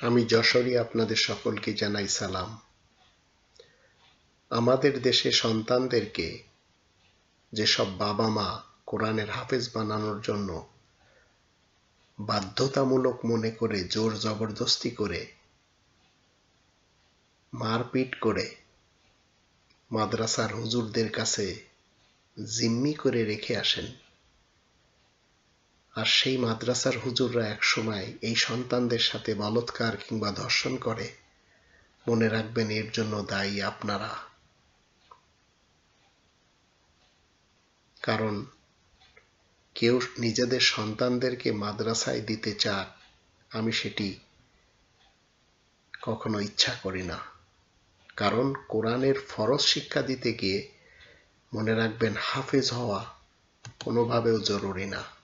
আমি যশোরী আপনাদের সকলকে জানাই সালাম। আমাদের দেশে সন্তানদেরকে যেসব বাবা মা কোরআনের হাফেজ বানানোর জন্য বাধ্যতামূলক মনে করে জোর জবরদস্তি করে মারপিট করে মাদ্রাসার হুজুরদের কাছে জিম্মি করে রেখে আসেন আর সেই মাদ্রাসার হুজুররা একসময় এই সন্তানদের সাথে বলৎকার কিংবা ধর্ষণ করে। মনে রাখবেন, এর জন্য দায়ী আপনারা। কারণ, কেউ নিজেদের সন্তানদেরকে মাদ্রাসায় দিতে চাক, আমি সেটি কখনো ইচ্ছা করি না। কারণ, কোরআনের ফরজ শিক্ষা দিতে গিয়ে মনে রাখবেন, হাফেজ হওয়া কোনোভাবেও জরুরি না।